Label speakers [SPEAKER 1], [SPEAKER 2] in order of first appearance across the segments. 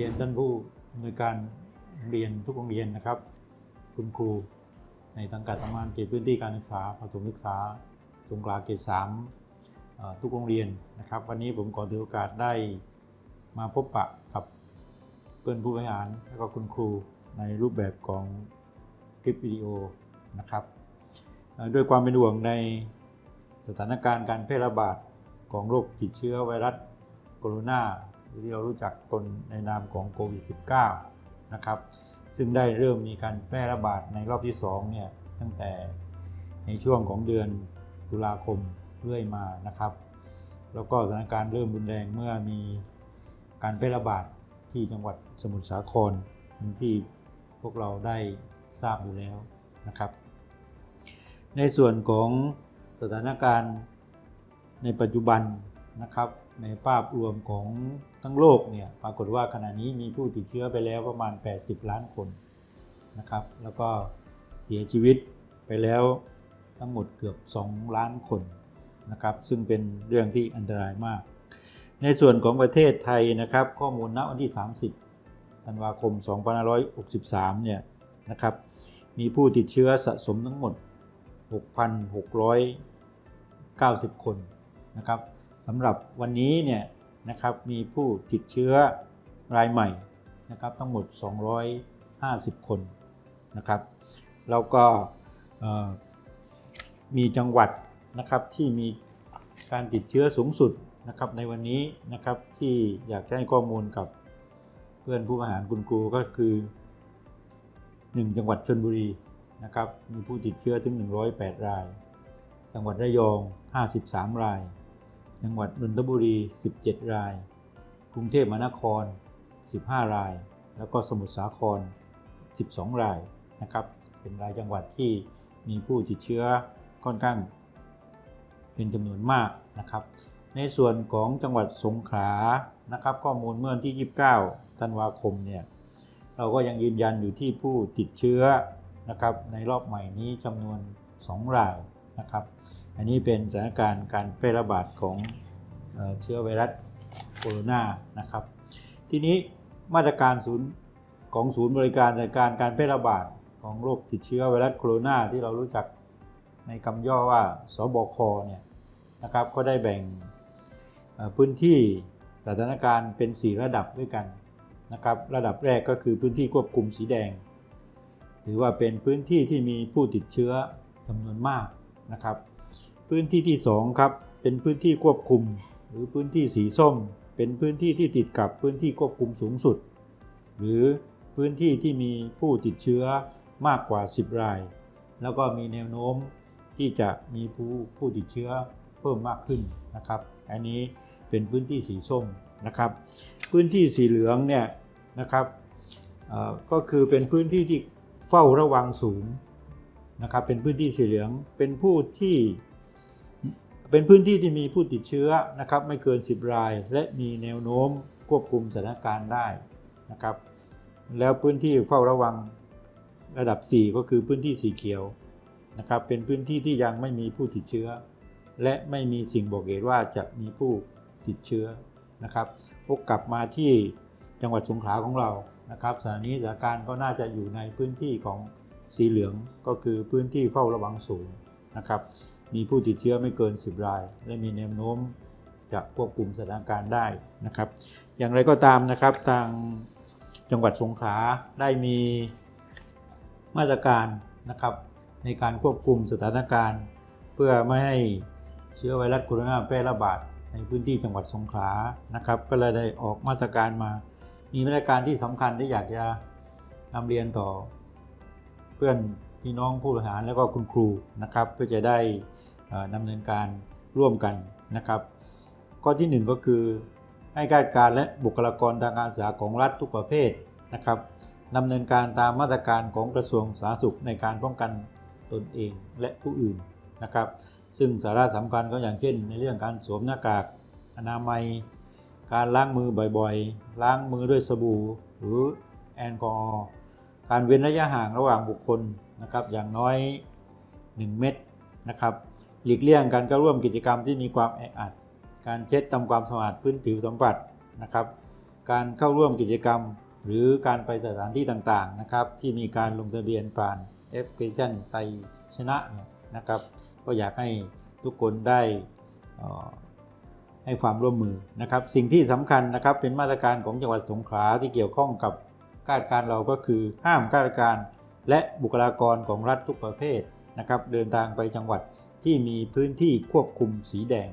[SPEAKER 1] เรียนท่านผู้อำนวยการโรงเรียนทุกโรงเรียนนะครับ คุณครูในสังกัดประมาณเขตพื้นที่การศึกษาประถมศึกษาสงขลาเขตสามทุกโรงเรียนนะครับ วันนี้ผมขอถือโอกาสได้มาพบปะกับเพื่อนผู้บริหารและก็คุณครูในรูปแบบของคลิปวิดีโอนะครับด้วยความเป็นห่วงในสถานการณ์การแพร่ระบาดของโรคติดเชื้อไวรัสโคโรนา ที่เรารู้จักกันในนามของโควิด -19 นะครับซึ่งได้เริ่มมีการแพร่ระบาดในรอบที่2เนี่ยตั้งแต่ในช่วงของเดือนตุลาคมเรื่อยมานะครับ แล้วก็สถานการณ์เริ่มรุนแรงเมื่อมีการแพร่ระบาดที่จังหวัดสมุทรสาครที่พวกเราได้ทราบอยู่แล้วนะครับ ในส่วนของสถานการณ์ในปัจจุบัน นะครับในภาพรวมของทั้งโลกเนี่ยปรากฏว่าขณะนี้มีผู้ติดเชื้อไปแล้วประมาณ 80 ล้านคนนะครับแล้วก็เสียชีวิตไปแล้วทั้งหมดเกือบ 2 ล้านคนนะครับซึ่งเป็นเรื่องที่อันตรายมาก ในส่วนของประเทศไทยนะครับข้อมูลณวันที่ 30 ธันวาคม 2563 เนี่ยนะครับมีผู้ติดเชื้อสะสมทั้งหมด 6,690 คนนะครับ สำหรับวันนี้เนี่ยนะครับมีผู้ติดเชื้อรายใหม่นะครับทั้งหมด 250 คนนะครับแล้วก็มีจังหวัดนะครับที่มีการติดเชื้อสูงสุดนะครับในวันนี้นะครับที่อยากให้ข้อมูลกับเพื่อนผู้บริหารคุณครูก็คือ 1 จังหวัดชนบุรีนะครับมีผู้ติดเชื้อถึง 108 ราย จังหวัดระยอง 53 ราย จังหวัดนนทบุรี 17 ราย กรุงเทพมหานคร 15 ราย แล้วก็สมุทรสาคร 12 รายนะครับ เป็นรายจังหวัดที่มีผู้ติดเชื้อค่อนข้าง เป็นจำนวนมากนะครับ ในส่วนของจังหวัดสงขลานะครับ ข้อมูลเมื่อวันที่ 29 ธันวาคมเนี่ยเราก็ยังยืนยันอยู่ที่ผู้ติดเชื้อนะครับในรอบใหม่นี้จำนวน 2 รายนะครับ อันนี้เป็นสถานการณ์การแพร่ระบาดของเชื้อไวรัสโคโรนานะครับ ทีนี้มาตรการศูนย์ของศูนย์บริการจัดการการแพร่ระบาดของโรคติดเชื้อไวรัสโคโรนาที่เรารู้จักในคำย่อว่าสบคเนี่ยนะครับก็ได้แบ่งพื้นที่สถานการณ์เป็น 4 ระดับด้วยกันนะครับ ระดับแรกก็คือพื้นที่ควบคุมสีแดง ถือว่าเป็นพื้นที่ที่มีผู้ติดเชื้อจำนวนมากนะครับ พื้นที่ที่ 2 ครับ เป็นพื้นที่ควบคุม หรือพื้นที่สีส้ม เป็นพื้นที่ที่ติดกับพื้นที่ควบคุมสูงสุด หรือพื้นที่ที่มีผู้ติดเชื้อมากกว่า 10 ราย แล้วก็มีแนวโน้มที่จะมีผู้ผู้ติดเชื้อเพิ่มมากขึ้นนะครับ อันนี้เป็นพื้นที่สีส้มนะครับ พื้นที่สีเหลืองเนี่ยนะครับก็คือเป็นพื้นที่ที่เฝ้าระวังสูงนะครับ เป็นพื้นที่สีเหลือง เป็นผู้ที่ เป็นพื้นที่ที่มีผู้ติดเชื้อนะครับไม่เกิน 10 ราย และมีแนวโน้มควบคุมสถานการณ์ได้นะครับ แล้วพื้นที่เฝ้าระวังระดับ 4 ก็คือพื้นที่สีเขียวนะครับเป็นพื้นที่ที่ยังไม่มีผู้ติดเชื้อ และไม่มีสิ่งบอกเหตุว่าจะมีผู้ติดเชื้อนะครับพกกลับมาที่จังหวัดสงขลาของเรานะครับสถานีสถานการณ์ก็น่าจะอยู่ในพื้นที่ของสีเหลืองก็คือพื้นที่เฝ้าระวังสูงนะครับ มีผู้ติดเชื้อไม่เกิน 10 ราย และมีแนวโน้มจะควบคุมสถานการณ์ได้นะครับ อย่างไรก็ตามนะครับทางจังหวัดสงขลาได้มีมาตรการนะครับ ในการควบคุมสถานการณ์ เพื่อไม่ให้เชื้อไวรัสโคโรนาแพร่ระบาดในพื้นที่จังหวัดสงขลานะครับ ก็เลยได้ออกมาตรการมา มีมาตรการที่สำคัญที่อยากจะนำเรียนต่อ เพื่อนพี่น้องผู้บริหารแล้วก็คุณครูนะครับ เพื่อจะได้ ดำเนินการร่วมกันนะครับ ข้อที่หนึ่งก็คือให้การการและบุคลากรทางการศึกษาของรัฐทุกประเภทนะครับดำเนินการตามมาตรการของกระทรวงสาธารณสุขในการป้องกันตนเองและผู้อื่นนะครับ ซึ่งสาระสำคัญก็อย่างเช่น ในเรื่องการสวมหน้ากากอนามัย การล้างมือบ่อยๆ ล้างมือด้วยสบู่หรือแอลกอฮอล์การเว้นระยะห่างระหว่างบุคคลนะครับอย่างน้อย 1 เมตรนะครับ หลีกเลี่ยงการเข้าร่วมกิจกรรมที่มีความแออัด การเช็ดทำความสะอาดพื้นผิวสัมผัสนะครับ การเข้าร่วมกิจกรรม หรือการไปสถานที่ต่างๆนะครับ ที่มีการลงทะเบียนผ่านแอปพลิเคชันไตชนะเนี่ยนะครับ ก็อยากให้ทุกคนได้ให้ความร่วมมือนะครับ สิ่งที่สำคัญนะครับเป็นมาตรการของจังหวัดสงขลาที่เกี่ยวข้องกับข้าราชการเราก็คือห้ามข้าราชการ และบุคลากรของรัฐทุกประเภทนะครับ เดินทางไปจังหวัด ที่มีพื้นที่ควบคุมสีแดง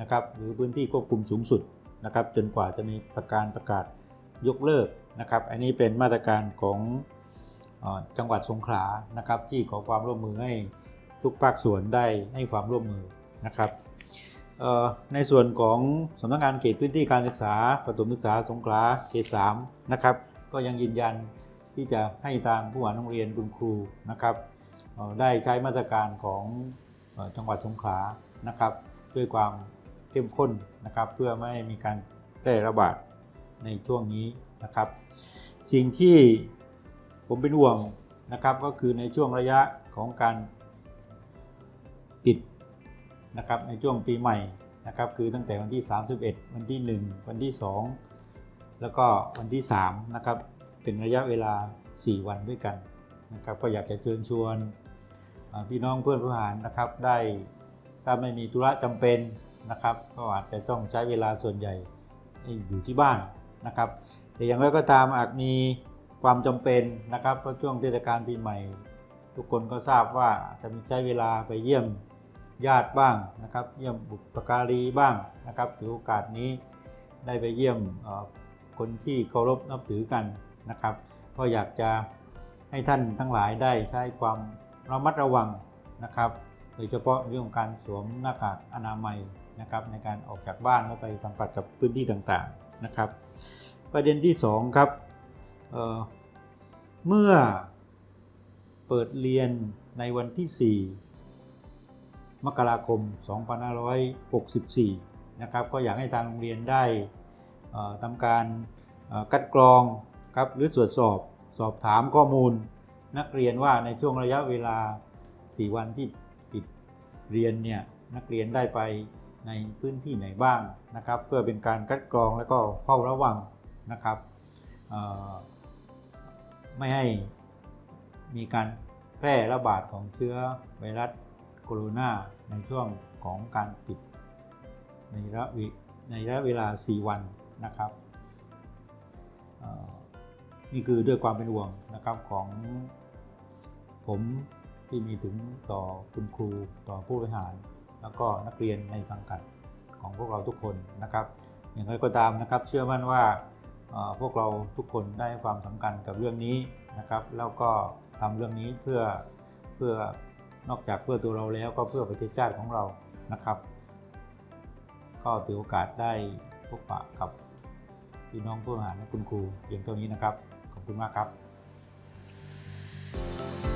[SPEAKER 1] นะครับหรือพื้นที่ควบคุมสูงสุดนะครับจนกว่าจะมีประการประกาศยกเลิกนะครับอันนี้เป็นมาตรการของอจังหวัดสงขลานะครับที่ขอความร่วมมือให้ทุกภาคส่วนได้ให้ความร่วมมือนะครับในส่วนของสำนักงานเขตพื้นที่การศึกษาประถมศึกษาสงขลาเขต3นะครับก็ยังยืนยันที่จะให้ทางผู้ว่าโรงเรียนคุณครูนะครับได้ใช้มาตรการของ จังหวัดสงขลานะครับด้วยความเข้มข้นนะครับ เพื่อไม่ให้มีการแพร่ระบาดในช่วงนี้นะครับ สิ่งที่ผมเป็นห่วงนะครับก็คือในช่วงระยะของการปิดนะครับในช่วงปีใหม่นะครับ คือตั้งแต่วันที่ 31 วันที่ 1 วันที่ 2 แล้วก็วันที่3นะครับเป็นระยะเวลา 4 วันด้วยกันนะครับ ก็อยากจะเชิญชวน พี่น้องเพื่อนผู้หารนะครับได้ถ้าไม่มีธุระจำเป็นนะครับ ก็อาจจะต้องใช้เวลาส่วนใหญ่อยู่ที่บ้านนะครับ แต่อย่างไรก็ตามอาจมีความจำเป็นนะครับเพราะช่วงเทศกาลปีใหม่ ทุกคนก็ทราบว่าจะมีใช้เวลาไปเยี่ยมญาติบ้างนะครับ เยี่ยมบุปการีบ้างนะครับถือโอกาสนี้ได้ไปเยี่ยมคนที่เคารพนับถือกันนะครับ ก็อยากจะให้ท่านทั้งหลายได้ใช้ความ ระมัดระวังนะครับโดยเฉพาะเรื่องของการสวมหน้ากากอนามัยนะครับในการออกจากบ้านแล้วไปสัมผัสกับพื้นที่ต่างๆนะครับ ประเด็นที่2ครับเเมื่อเปิดเรียนในวันที่ 4 มกราคม 2564 นะครับก็อยากให้ทางโรงเรียนได้ทำการคัดกรองครับหรือตรวจสอบสอบถามข้อมูล นักเรียนว่าในช่วงระยะเวลา 4 วันที่ปิดเรียนเนี่ยนักเรียนได้ไปในพื้นที่ไหนบ้างนะครับ เพื่อเป็นการคัดกรองแล้วก็เฝ้าระวังนะครับไม่ให้มีการแพร่ระบาดของเชื้อไวรัสโคโรนาในช่วงของการปิดในระยะวิในระยะเวลา 4 วันนะครับนี่คือด้วยความเป็นห่วงนะครับของ ผมที่มีถึงต่อคุณครูต่อผู้บริหาร แล้วก็นักเรียนในสังกัดของพวกเราทุกคนนะครับ อย่างไรก็ตามนะครับ เชื่อมั่นว่าพวกเราทุกคนได้ความสำคัญกับเรื่องนี้นะครับ แล้วก็ทำเรื่องนี้เพื่อเพื่อนอกจากเพื่อตัวเราแล้วก็เพื่อประเทศชาติของเรานะครับ ก็ถือโอกาสได้พบปะกับพี่น้องผู้บริหารและคุณครูเพียงเท่านี้นะครับ ขอบคุณมากครับ